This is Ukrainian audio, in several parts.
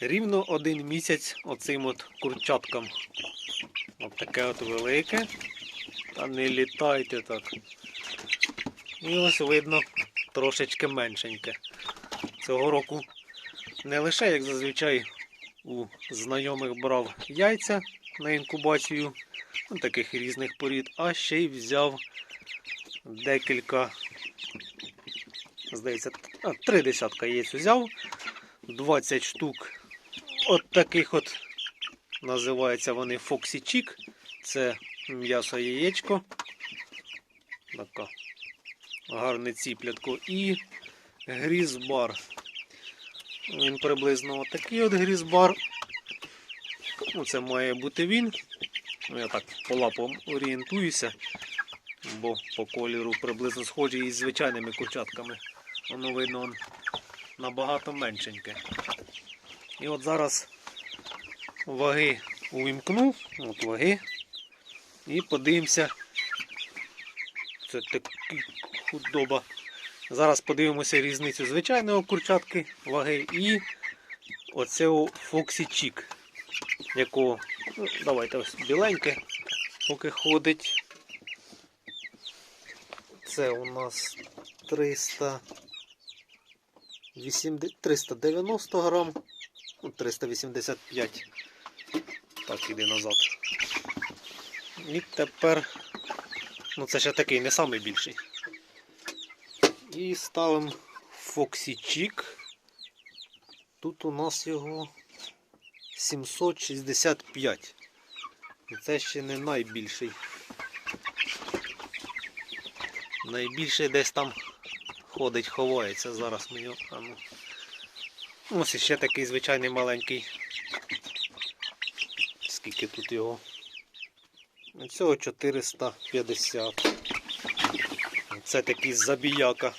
Рівно один місяць оцим от курчаткам. От таке от велике. Та не літайте так. І ось видно трошечки меншеньке. Цього року не лише, як зазвичай, у знайомих брав яйця на інкубацію, ну, таких різних порід, а ще й взяв декілька, здається, три десятка яєць взяв, 20 штук от таких от називаються вони Chick. Це м'ясо яєчко. Така гарне ціплятко. І грізбар. Він приблизно отакий от грізбар. Ну, це має бути він. Ну, я так по лапам орієнтуюся, бо по кольору приблизно схожий із звичайними курчатками. Воно видно набагато меншеньке. І от зараз ваги увімкну, от ваги. І подивимося. Це такий худоба. Зараз подивимося різницю звичайного курчатки ваги і оцього Chick, якого, ну, давайте ось біленьке, поки ходить. Це у нас 300, 80, 390 грам, ну, 385. Так, іди назад. І тепер, ну це ще такий не самий більший. І ставимо Chick. Тут у нас його 765. І це ще не найбільший. Найбільший десь там ходить, ховається. Зараз ми його. Ось іще такий звичайний маленький. Скільки тут його? Цього 450. Це такий забіяка.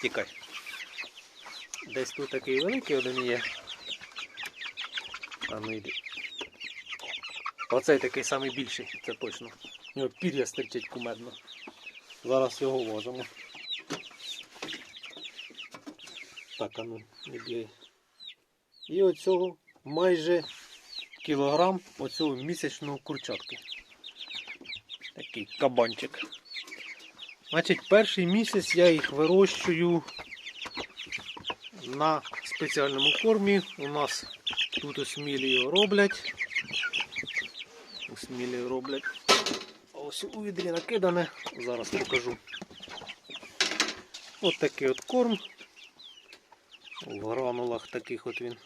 Тікай. Десь тут такий великий один є. А ну йди. Оцей такий самий більший, це точно. У нього пір'я стирчить кумедно. Зараз його вважимо. Так, а ну, не бігай. І оцього майже кілограм оцього місячного курчатки. Такий кабанчик. Значить, перший місяць я їх вирощую на спеціальному кормі. У нас тут смілі його роблять. Смілі роблять. Ось у відрі накидане. Зараз покажу. От такий от корм. В гранулах таких от він.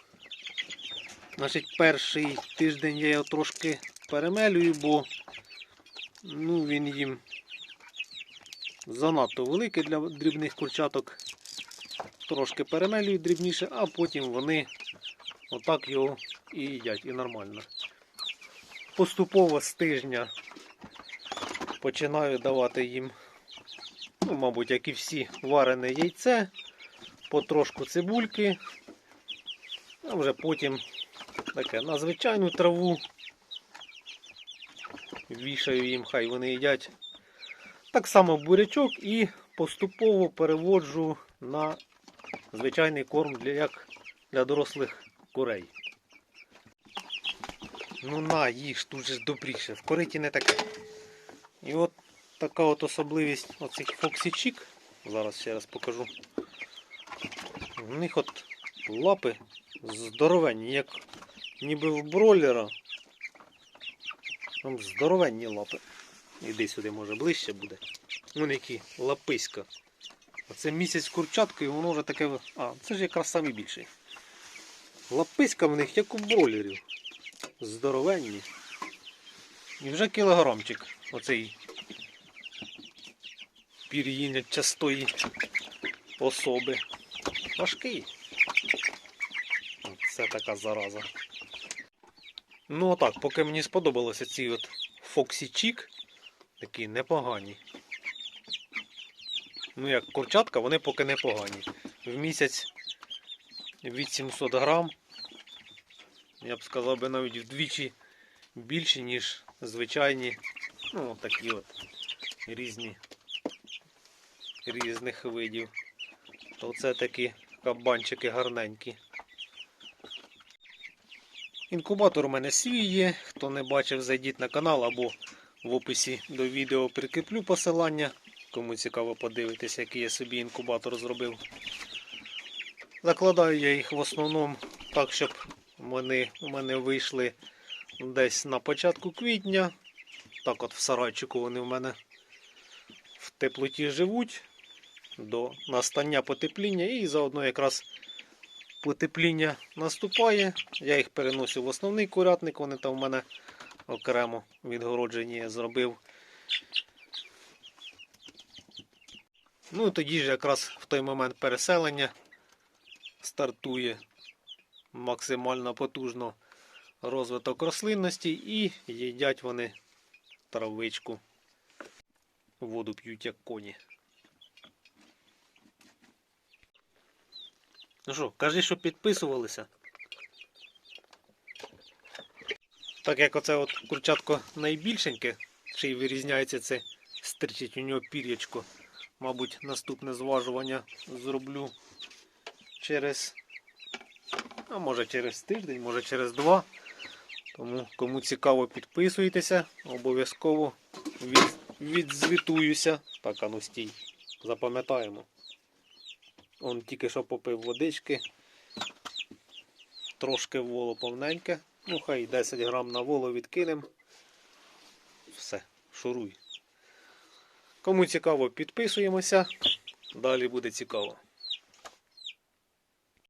Значить, перший тиждень я його трошки перемелюю, бо ну, він їм занадто великий для дрібних курчаток. Трошки перемелюю дрібніше, а потім вони отак його і їдять, і нормально. Поступово з тижня починаю давати їм, ну, мабуть, як і всі, варене яйце, потрошку цибульки, а вже потім таке на звичайну траву. Вішаю їм, хай вони їдять. Так само бурячок і поступово переводжу на звичайний корм для, як для дорослих курей. Ну на, їж, тут же добріше. В кориті не таке. І от така от особливість оцих фоксічік. Зараз ще раз покажу. У них от лапи здоровенні, як ніби в бройлера. Там здоровенні лапи. Іди сюди, може, ближче буде. Вон які лаписька. Оце місяць курчатки і воно вже таке. А, це ж якраз самі більший. Лаписька в них як у бройлерів. Здоровенні. І вже кілограмчик оцей пір'їння частої особи. Важкий. Це така зараза. Ну отак, поки мені сподобалося ці от Foxy Chick, такі непогані. Ну як курчатка, вони поки непогані. В місяць від 700 грам. Я б сказав би навіть вдвічі більші, ніж звичайні. Ну, такі от різні різних видів. То це такі кабанчики гарненькі. Інкубатор у мене свій є. Хто не бачив, зайдіть на канал або в описі до відео прикріплю посилання. Кому цікаво подивитися, який я собі інкубатор зробив. Закладаю я їх в основному так, щоб вони у мене вийшли десь на початку квітня. Так от в сарайчику вони в мене в теплоті живуть до настання потепління і заодно якраз потепління наступає. Я їх переносив в основний курятник, вони там в мене окремо відгороджені я зробив. Ну тоді ж якраз в той момент переселення стартує максимально потужно розвиток рослинності і їдять вони травичку. Воду п'ють як коні. Ну що, кажи, що підписувалися. Так як оце от курчатко найбільшеньке, ще й вирізняється це, стрічить у нього пір'ячко. Мабуть, наступне зважування зроблю через, а може через тиждень, може через два. Тому кому цікаво, підписуйтеся, обов'язково від, відзвітуюся. Так, а ну стій. Запам'ятаємо. Он тільки що попив водички. Трошки воло повненьке. Ну, хай 10 грам на воло відкинемо. Все, шуруй. Кому цікаво, підписуємося. Далі буде цікаво.